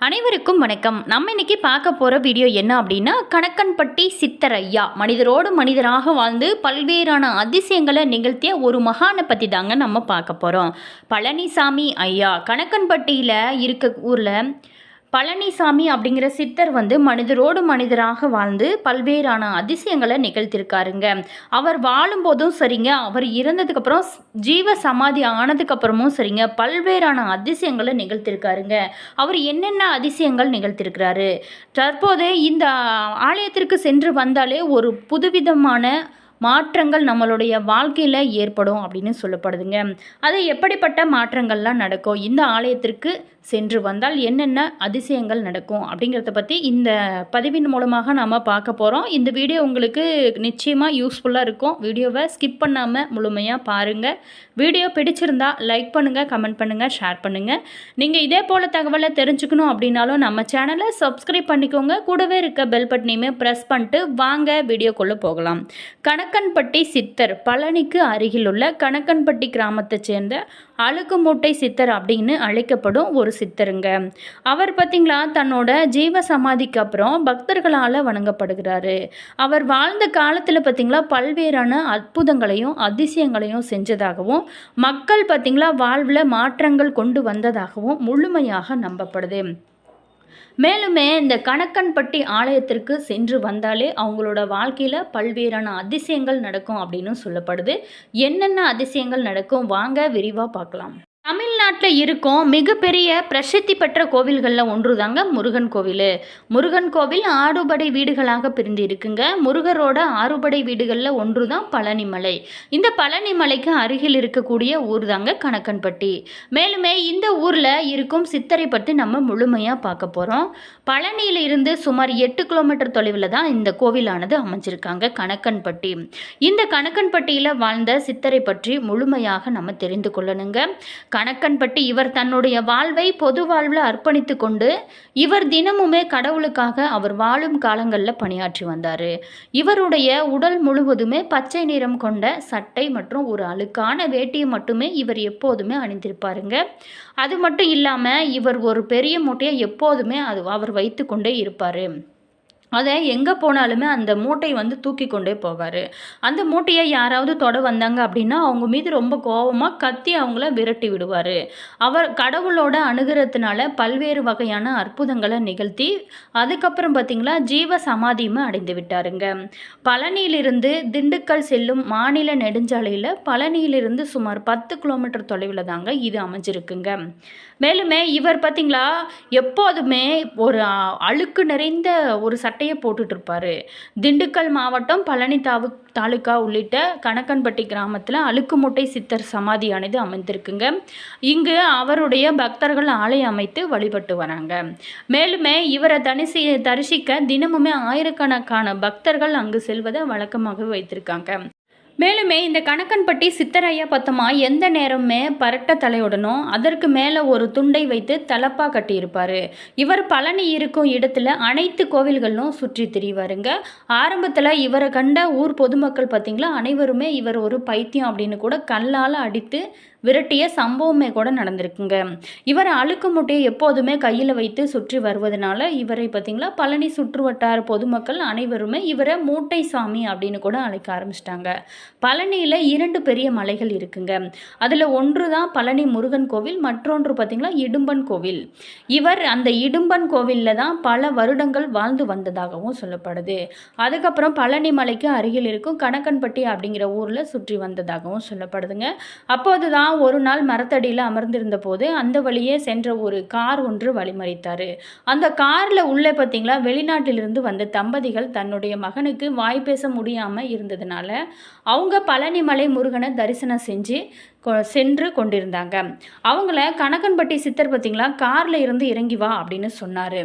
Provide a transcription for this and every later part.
அனைவருக்கும் வணக்கம். நம்ம இன்னைக்கு பார்க்க போகிற வீடியோ என்ன அப்படின்னா கணக்கன்பட்டி சித்தர் ஐயா மனிதரோடு மனிதராக வாழ்ந்து பல்வேறான அதிசயங்களை நிகழ்த்திய ஒரு மகானை பற்றி தாங்க நம்ம பார்க்க போகிறோம் பழனிசாமி ஐயா. கணக்கன்பட்டியில் இருக்க ஊரில் பழனிசாமி அப்படிங்கிற சித்தர் வந்து மனிதரோடு மனிதராக வாழ்ந்து பல்வேறான அதிசயங்களை நிகழ்த்திருக்காருங்க அவர் வாழும்போதும் சரிங்க அவர் இறந்ததுக்கப்புறம் ஜீவ சமாதி ஆனதுக்கப்புறமும் சரிங்க பல்வேறான அதிசயங்களை நிகழ்த்திருக்காருங்க அவர் என்னென்ன அதிசயங்கள் நிகழ்த்திருக்கிறாரு தற்போது இந்த ஆலயத்திற்கு சென்று வந்தாலே ஒரு புதுவிதமான மாற்றங்கள் நம்மளுடைய வாழ்க்கையில் ஏற்படும் அப்படின்னு சொல்லப்படுதுங்க. அது எப்படிப்பட்ட மாற்றங்கள்லாம் நடக்கும்? இந்த ஆலயத்திற்கு சென்று வந்தால் என்னென்ன அதிசயங்கள் நடக்கும்? அப்படிங்கிறத பற்றி இந்த பதிவின் மூலமாக நாம் பார்க்க போகிறோம் இந்த வீடியோ உங்களுக்கு நிச்சயமாக யூஸ்ஃபுல்லாக இருக்கும். வீடியோவை ஸ்கிப் பண்ணாமல் முழுமையாக பாருங்கள் வீடியோ பிடிச்சிருந்தா லைக் பண்ணுங்கள் கமெண்ட் பண்ணுங்கள் ஷேர் பண்ணுங்கள் நீங்கள் இதே போல் தகவலை தெரிஞ்சுக்கணும் அப்படின்னாலும் நம்ம சேனலை சப்ஸ்கிரைப் பண்ணிக்கோங்க. கூடவே இருக்க பெல் பட்டனையுமே ப்ரெஸ் பண்ணிட்டு வாங்க வீடியோக்குள்ளே போகலாம். கணக்கு கணக்கன்பட்டி சித்தர் பழனிக்கு அருகில் உள்ள கணக்கன்பட்டி கிராமத்தை சேர்ந்த அழுக்கு மூட்டை சித்தர் அப்படின்னு அழைக்கப்படும் ஒரு சித்தருங்க. அவர் பார்த்திங்களா தன்னோட ஜீவ சமாதிக்கு அப்புறம் பக்தர்களால் வணங்கப்படுகிறாரு. அவர் வாழ்ந்த காலத்தில் பார்த்திங்களா பல்வேறான அற்புதங்களையும் அதிசயங்களையும் செஞ்சதாகவும் மக்கள் பார்த்திங்களா வாழ்வில் மாற்றங்கள் கொண்டு வந்ததாகவும் முழுமையாக நம்பப்படுது. மேலுமே இந்த கணக்கன்பட்டி ஆலயத்திற்கு சென்று வந்தாலே அவங்களோட வாழ்க்கையில் பல்வேறான அதிசயங்கள் நடக்கும் அப்படின்னு சொல்லப்படுது. என்னென்ன அதிசயங்கள் நடக்கும்? வாங்க விரிவாக பார்க்கலாம். தமிழ்நாட்டில் இருக்கும் மிகப்பெரிய பிரசித்தி பெற்ற கோவில்களில் ஒன்று தாங்க முருகன் கோவில். முருகன் கோவில் ஆறுபடை வீடுகளாக பிரிந்து இருக்குங்க முருகரோட ஆறுபடை வீடுகளில் ஒன்று தான் பழனிமலை. இந்த பழனிமலைக்கு அருகில் இருக்கக்கூடிய ஊர் தாங்க கணக்கன்பட்டி. மேலுமே இந்த ஊரில் இருக்கும் சித்தரை பற்றி நம்ம முழுமையாக பார்க்க போகிறோம் பழனியில் இருந்து சுமார் எட்டு கிலோமீட்டர் தொலைவில் தான் இந்த கோவிலானது அமைஞ்சிருக்காங்க கணக்கன்பட்டி. இந்த கணக்கன்பட்டியில் வாழ்ந்த சித்தரை பற்றி முழுமையாக நம்ம தெரிந்து கொள்ளணுங்க. கணக்கன்பட்டி இவர் தன்னுடைய வாழ்வை பொது வாழ்வில் அர்ப்பணித்து கொண்டு இவர் தினமுமே கடவுளுக்காக அவர் வாழும் காலங்களில் பணியாற்றி வந்தார். இவருடைய உடல் முழுவதுமே பச்சை நிறம் கொண்ட சட்டை மற்றும் ஒரு அழுக்கான வேட்டியை மட்டுமே இவர் எப்போதுமே அணிந்திருப்பாருங்க. அது மட்டும் இல்லாமல் இவர் ஒரு பெரிய மூட்டையை எப்போதுமே அது அவர் வைத்து கொண்டே இருப்பார். அதை எங்கே போனாலுமே அந்த மூட்டை வந்து தூக்கி கொண்டே போவார். அந்த மூட்டையை யாராவது தொட வந்தாங்க அப்படின்னா அவங்க மீது ரொம்ப கோபமாக கத்தி அவங்கள விரட்டி விடுவார். அவர் கடவுளோட அணுகிறதுனால பல்வேறு வகையான அற்புதங்களை நிகழ்த்தி அதுக்கப்புறம் பார்த்திங்களா ஜீவ சமாதியுமே அடைந்து விட்டாருங்க. பழனியிலிருந்து திண்டுக்கல் செல்லும் மாநில நெடுஞ்சாலையில் பழனியிலிருந்து சுமார் பத்து கிலோமீட்டர் தொலைவில் தாங்க இது அமைஞ்சிருக்குங்க. மேலுமே இவர் பார்த்திங்களா எப்போதுமே ஒரு அழுக்கு நிறைந்த ஒரு சட்டையை போட்டுட்டு இருப்பார் திண்டுக்கல் மாவட்டம் பழனி தாவு தாலுக்கா உள்ளிட்ட கணக்கன்பட்டி கிராமத்தில் அழுக்குமுட்டை சித்தர் சமாதியானது அமைந்திருக்குங்க. இங்கு அவருடைய பக்தர்கள் ஆலை அமைத்து வழிபட்டு வராங்க. மேலுமே இவரை தரிசி தரிசிக்க தினமுமே ஆயிரக்கணக்கான பக்தர்கள் அங்கு செல்வதை வழக்கமாக வைத்திருக்காங்க. மேலுமே இந்த கணக்கன்பட்டி சித்தரையா பத்தமா எந்த நேரமுமே பரட்ட தலையுடனும் அதற்கு மேலே ஒரு துண்டை வைத்து தலப்பா கட்டியிருப்பார். இவர் பழனி இருக்கும் இடத்துல அனைத்து கோவில்களும் சுற்றி திரிவாருங்க. ஆரம்பத்தில் இவரை கண்ட ஊர் பொதுமக்கள் பார்த்திங்களா அனைவருமே இவர் ஒரு பைத்தியம் அப்படின்னு கூட கல்லால் அடித்து விரட்டிய சம்பவமே கூட நடந்திருக்குங்க. இவர் அழுக்கு முட்டையை எப்போதுமே கையில் வைத்து சுற்றி வருவதனால இவரை பார்த்திங்களா? பழனி சுற்று வட்டார பொதுமக்கள் அனைவருமே இவரை மூட்டை சாமி அப்படின்னு கூட அழைக்க ஆரம்பிச்சிட்டாங்க. பழனியில் இரண்டு பெரிய மலைகள் இருக்குங்க. அதில் ஒன்று தான் பழனி முருகன் கோவில் மற்றொன்று பார்த்திங்களா? இடும்பன் கோவில். இவர் அந்த இடும்பன் கோவிலில் தான் பல வருடங்கள் வாழ்ந்து வந்ததாகவும் சொல்லப்படுது. அதுக்கப்புறம் பழனி மலைக்கு அருகில் இருக்கும் கணக்கன்பட்டி அப்படிங்கிற ஊரில் சுற்றி வந்ததாகவும் சொல்லப்படுதுங்க. அப்போது தான் ஒரு நாள் மரத்தடியில் அமர்ந்திருந்த போது அந்த வழியே சென்ற ஒரு கார் ஒன்று வழிமறித்தார். அந்த காரில் உள்ளே பார்த்தீங்களா? வெளிநாட்டிலிருந்து வந்த தம்பதிகள் தன்னுடைய மகனுக்கு வாய் பேச முடியாமல் இருந்ததுனால அவங்க பழனிமலை முருகனை தரிசனம் செஞ்சு சென்று கொண்டிருந்தாங்க. அவங்கள கணக்கன்பட்டி சித்தர் பார்த்திங்களா காரில் இருந்து இறங்கி வா அப்படின்னு சொன்னார்.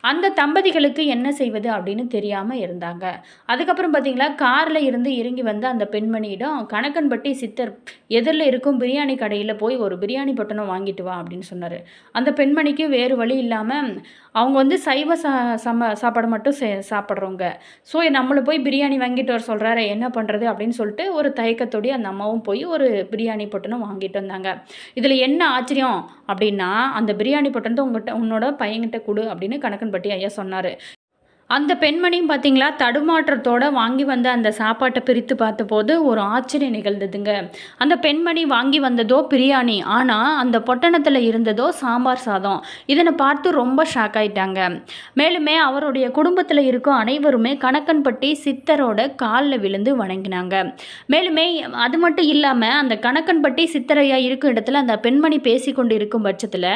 அந்த தம்பதிகளுக்கு என்ன செய்வது அப்படின்னு தெரியாமல் இருந்தாங்க. அதுக்கப்புறம் பார்த்திங்களா காரில் இருந்து இறங்கி வந்த அந்த பெண்மணியிடம் கணக்கன்பட்டி சித்தர் எதிரில் இருக்கும் பிரியாணி கடையில் போய் ஒரு பிரியாணி பொட்டணம் வாங்கிட்டு வா அப்படின்னு சொன்னார். அந்த பெண்மணிக்கு வேறு வழி இல்லாமல் அவங்க வந்து சைவ சா சம சாப்பாடு மட்டும் சே சாப்பிட்றவங்க. ஸோ நம்மளை போய் பிரியாணி வாங்கிட்டு வர சொல்கிறாரு என்ன பண்ணுறது அப்படின்னு சொல்லிட்டு ஒரு தயக்கத்தோடய அந்த அம்மாவும் போய் ஒரு பிரியாணி பொட்டணம் வாங்கிட்டு வந்தாங்க. இதில் என்ன ஆச்சரியம் அப்படின்னா அந்த பிரியாணி பொட்டணத்தை உங்கள்கிட்ட உன்னோட பையன்கிட்ட கொடு அப்படின்னு கணக்கன்பட்டி ஐயா சொன்னார். அந்த பெண்மணியும் பார்த்தீங்களா தடுமாற்றத்தோட வாங்கி வந்த அந்த சாப்பாட்டை பிரித்து பார்த்தபோது ஒரு ஆச்சரியம் நிகழ்ந்ததுங்க. அந்த பெண்மணி வாங்கி வந்ததோ பிரியாணி ஆனால் அந்த பொட்டணத்தில் இருந்ததோ சாம்பார் சாதம். இதனை பார்த்து ரொம்ப ஷாக் ஆயிட்டாங்க. மேலுமே அவருடைய குடும்பத்தில் இருக்கும் அனைவருமே கணக்கன்பட்டி சித்தரோட காலில் விழுந்து வணங்கினாங்க. மேலுமே அது மட்டும் இல்லாமல் அந்த கணக்கன்பட்டி சித்தரையா இருக்கும் இடத்துல அந்த பெண்மணி பேசி கொண்டு இருக்கும் பட்சத்தில்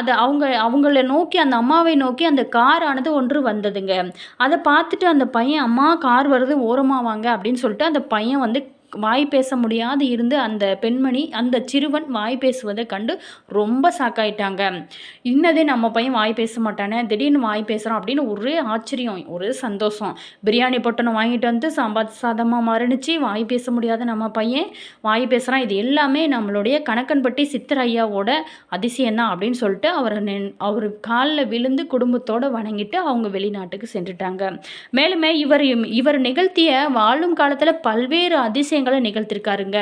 அது அவங்க அவங்கள நோக்கி அந்த அம்மாவை நோக்கி அந்த காரானது ஒன்று வந்ததுங்க. அதை பார்த்துட்டு அந்த பையன் அம்மா கார் வருது ஓரமாக வாங்க அப்படின்னு சொல்லிட்டு அந்த பையன் வந்து வாய் பேச முடியாது இருந்து அந்த பெண்மணி அந்த சிறுவன் வாய் பேசுவதை கண்டு ரொம்ப சாக்காயிட்டாங்க இன்னதே நம்ம பையன் வாய் பேச மாட்டானே திடீர்னு வாய் பேசுகிறான் அப்படின்னு ஒரே ஆச்சரியம் ஒரே சந்தோஷம். பிரியாணி பொட்டனை வாங்கிட்டு வந்து சாம்பார் சாதமாக மரணிச்சு வாய் பேச முடியாத நம்ம பையன் வாய் பேசுகிறான் இது எல்லாமே நம்மளுடைய கணக்கன்பட்டி சித்தர் ஐயாவோட அதிசயம் தான் அப்படின்னு சொல்லிட்டு அவர் அவர் காலில் விழுந்து குடும்பத்தோடு வணங்கிட்டு அவங்க வெளிநாட்டுக்கு சென்றுட்டாங்க. மேலுமே இவர் இவர் நிகழ்த்திய வாழும் காலத்தில் பல்வேறு அதிசயம் விஷயங்களை நிகழ்த்திருக்காருங்க.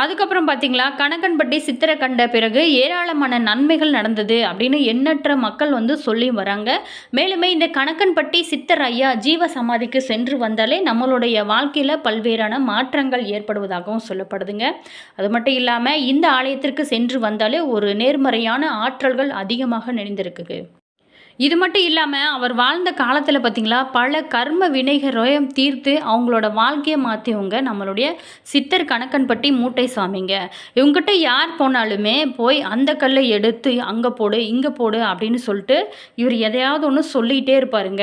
அதுக்கப்புறம் பார்த்தீங்களா கணக்கன்பட்டி சித்திரை கண்ட பிறகு ஏராளமான நன்மைகள் நடந்தது அப்படின்னு எண்ணற்ற மக்கள் வந்து சொல்லி வராங்க. மேலுமே இந்த கணக்கன்பட்டி சித்தர் ஐயா ஜீவ சமாதிக்கு சென்று வந்தாலே நம்மளுடைய வாழ்க்கையில் பல்வேறான மாற்றங்கள் ஏற்படுவதாகவும் சொல்லப்படுதுங்க. அது மட்டும் இல்லாமல் இந்த ஆலயத்திற்கு சென்று வந்தாலே ஒரு நேர்மறையான ஆற்றல்கள் அதிகமாக நினைந்திருக்குது இது மட்டும் இல்லாமல் அவர் வாழ்ந்த காலத்தில் பார்த்திங்களா பல கர்ம வினைகரையும் தீர்த்து அவங்களோட வாழ்க்கையை மாற்றியவங்க நம்மளுடைய சித்தர் கணக்கன்பட்டி மூட்டை சாமிங்க இவங்ககிட்ட யார் போனாலுமே போய் அந்த கல்லை எடுத்து அங்கே போடு இங்கே போடு அப்படின்னு சொல்லிட்டு இவர் எதையாவது ஒன்று சொல்லிகிட்டே இருப்பாருங்க.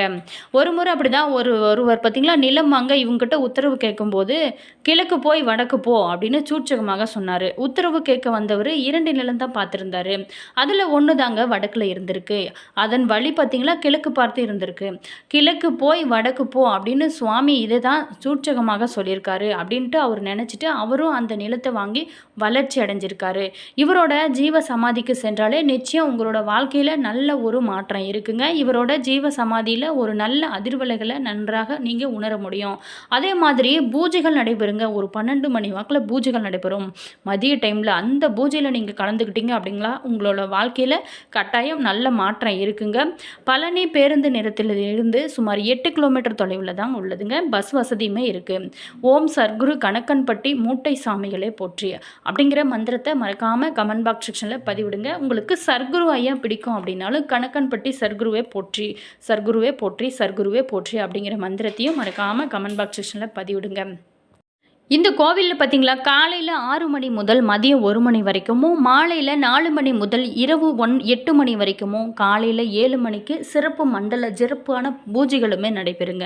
ஒரு முறை அப்படி தான் ஒரு ஒருவர் பார்த்திங்களா நிலம் வாங்க இவங்ககிட்ட உத்தரவு கேட்கும்போது கிழக்கு போய் வடக்கு போ அப்படின்னு சூட்சகமாக சொன்னார். உத்தரவு கேட்க வந்தவர் இரண்டு நிலம் தான் பார்த்துருந்தாரு. அதில் ஒன்று தாங்க வடக்கில் இருந்திருக்கு. அதன் வழி வழி பார்த்திங்களா? கிழக்கு பார்த்து இருந்திருக்கு. கிழக்கு போய் வடக்கு போ அப்படின்னு சுவாமி இதை தான் சூட்சகமாக சொல்லியிருக்காரு அப்படின்ட்டு அவர் நினச்சிட்டு அவரும் அந்த நிலத்தை வாங்கி வளர்ச்சி அடைஞ்சிருக்காரு. இவரோட ஜீவ சமாதிக்கு சென்றாலே நிச்சயம் உங்களோட வாழ்க்கையில் நல்ல ஒரு மாற்றம் இருக்குங்க. இவரோட ஜீவ சமாதியில் ஒரு நல்ல அதிர்வலைகளை நன்றாக நீங்கள் உணர முடியும். அதே மாதிரி பூஜைகள் நடைபெறுங்க. ஒரு பன்னெண்டு மணி வாக்கில் பூஜைகள் நடைபெறும். மதிய டைமில் அந்த பூஜையில் நீங்கள் கலந்துக்கிட்டீங்க அப்படிங்களா? உங்களோட வாழ்க்கையில் கட்டாயம் நல்ல மாற்றம் இருக்குங்க. பழனி பேருந்து நிறத்தில் இருந்து சுமார் எட்டு கிலோமீட்டர் தொலைவில் தான் உள்ளதுங்க. பஸ் வசதியுமே இருக்குது ஓம் சர்க்குரு கணக்கன்பட்டி மூட்டை சாமிகளே போற்றி. அப்படிங்கிற மந்திரத்தை மறக்காமல் கமெண்ட் பாக்ஸ் செக்ஷனில் பதிவிடுங்க. உங்களுக்கு சர்க்குரு ஐயா பிடிக்கும் அப்படின்னாலும் கணக்கன்பட்டி சர்க்குருவே போற்றி சர்க்குருவே போற்றி சர்க்குருவே போற்றி அப்படிங்கிற மந்திரத்தையும் மறக்காமல் கமெண்ட் பாக்ஸ் செக்ஷனில் பதிவிடுங்க. இந்த கோவிலில் பார்த்தீங்களா காலையில் ஆறு மணி முதல் மதியம் ஒரு மணி வரைக்கும் மாலையில் நாலு மணி முதல் இரவு ஒன் எட்டு மணி வரைக்குமும் காலையில் ஏழு மணிக்கு சிறப்பு மண்டல சிறப்பான பூஜைகளுமே நடைபெறுங்க.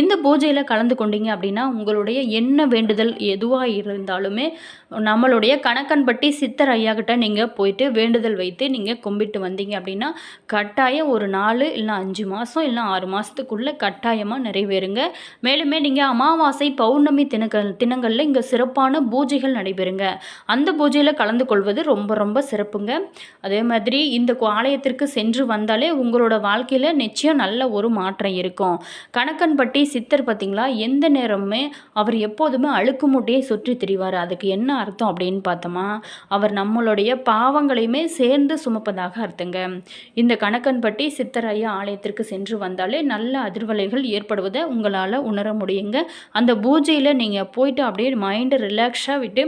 இந்த பூஜையில் கலந்து கொண்டீங்க அப்படின்னா உங்களுடைய என்ன வேண்டுதல் எதுவாக இருந்தாலுமே நம்மளுடைய கணக்கன்பட்டி சித்தர் ஐயா கிட்ட நீங்கள் போயிட்டு வேண்டுதல் வைத்து நீங்கள் கும்பிட்டு வந்தீங்க அப்படின்னா கட்டாயம் ஒரு நாலு இல்லை அஞ்சு மாதம் இல்லை ஆறு மாதத்துக்குள்ளே கட்டாயமாக நிறைவேறுங்க. மேலுமே நீங்கள் அமாவாசை பௌர்ணமி தினக்க தின தினங்களில் இங்கே சிறப்பான பூஜைகள் நடைபெறுங்க. அந்த பூஜையில் கலந்து கொள்வது ரொம்ப ரொம்ப சிறப்புங்க. அதே மாதிரி இந்த ஆலயத்திற்கு சென்று வந்தாலே உங்களோட வாழ்க்கையில் நிச்சயம் நல்ல ஒரு மாற்றம் இருக்கும். கணக்கன்பட்டி சித்தர் பார்த்திங்களா எந்த நேரமுமே அவர் எப்போதுமே அழுக்கு மூட்டையை சுற்றி திரிவார். அதுக்கு என்ன அர்த்தம் அப்படின்னு பார்த்தோமா? அவர் நம்மளுடைய பாவங்களையுமே சேர்ந்து சுமப்பதாக அர்த்தங்க. இந்த கணக்கன்பட்டி சித்தர் ஐயா ஆலயத்திற்கு சென்று வந்தாலே நல்ல அதிர்வலைகள் ஏற்படுவதை உங்களால் உணர முடியுங்க. அந்த பூஜையில் நீங்கள் போயிட்டு அப்படியே மைண்டை ரிலாக்ஸாக விட்டு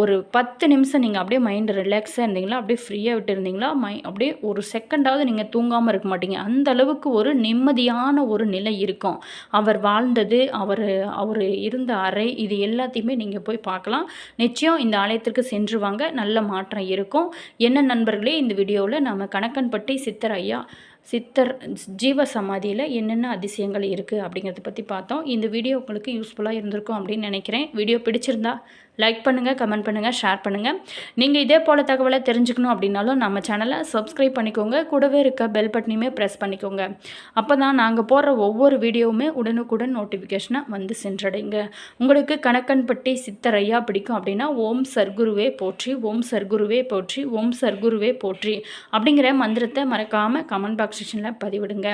ஒரு பத்து நிமிஷம் நீங்கள் அப்படியே மைண்டு ரிலாக்ஸாக இருந்தீங்களா அப்படியே ஃப்ரீயாக விட்டு இருந்தீங்களா மை அப்படியே ஒரு செகண்டாவது நீங்கள் தூங்காமல் இருக்க மாட்டீங்க. அந்த அளவுக்கு ஒரு நிம்மதியான ஒரு நிலை இருக்கும். அவர் வாழ்ந்தது அவர் அவர் இருந்த அறை இது எல்லாத்தையுமே நீங்கள் போய் பார்க்கலாம். நிச்சயம் இந்த ஆலயத்திற்கு சென்று வாங்க நல்ல மாற்றம் இருக்கும். என்ன நண்பர்களே இந்த வீடியோவில் நம்ம கணக்கன்பட்டி சித்தர் ஐயா சித்தர் ஜீவ சமாதியில் என்னென்ன அதிசயங்கள் இருக்குது அப்படிங்கிறத பற்றி பார்த்தோம். இந்த வீடியோ உங்களுக்கு யூஸ்ஃபுல்லாக இருந்திருக்கும் அப்படின்னு நினைக்கிறேன். வீடியோ பிடிச்சிருந்தா லைக் பண்ணுங்கள் கமெண்ட் பண்ணுங்கள் ஷேர் பண்ணுங்கள் நீங்கள் இதே போல் தகவலை தெரிஞ்சுக்கணும் அப்படின்னாலும் நம்ம சேனலை சப்ஸ்கிரைப் பண்ணிக்கோங்க. கூடவே இருக்க பெல் பட்டனையுமே ப்ரெஸ் பண்ணிக்கோங்க. அப்போ தான் நாங்கள் போடுற ஒவ்வொரு வீடியோவுமே உடனுக்குடன் நோட்டிஃபிகேஷனாக வந்து சென்றடைங்க. உங்களுக்கு கணக்கன்பட்டி சித்தரையா பிடிக்கும் அப்படின்னா ஓம் சர்க்குருவே போற்றி ஓம் சர்க்குருவே போற்றி ஓம் சர்க்குருவே போற்றி அப்படிங்கிற மந்திரத்தை மறக்காமல் கமெண்ட் பாக்ஸ் செக்ஷனில் பதிவிடுங்க.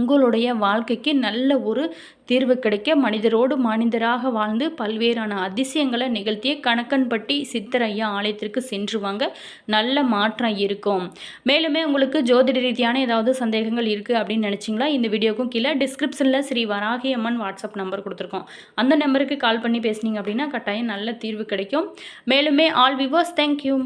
உங்களுடைய வாழ்க்கைக்கு நல்ல ஒரு தீர்வு கிடைக்க மனிதரோடு மனிதராக வாழ்ந்து பல்வேறான அதிசயங்களை நிகழ்த்திய கணக்கன்பட்டி சித்தரையா ஆலயத்திற்கு சென்று வாங்க நல்ல மாற்றம் இருக்கும். மேலுமே உங்களுக்கு ஜோதிட ரீதியான ஏதாவது சந்தேகங்கள் இருக்குது அப்படின்னு நினச்சிங்களா? இந்த வீடியோக்கும் கீழே டிஸ்கிரிப்ஷனில் ஸ்ரீ வராகி அம்மன் வாட்ஸ்அப் நம்பர் கொடுத்துருக்கோம். அந்த நம்பருக்கு கால் பண்ணி பேசுனீங்க அப்படின்னா கட்டாயம் நல்ல தீர்வு கிடைக்கும். மேலுமே ஆல் விவர்ஸ் தேங்க்யூ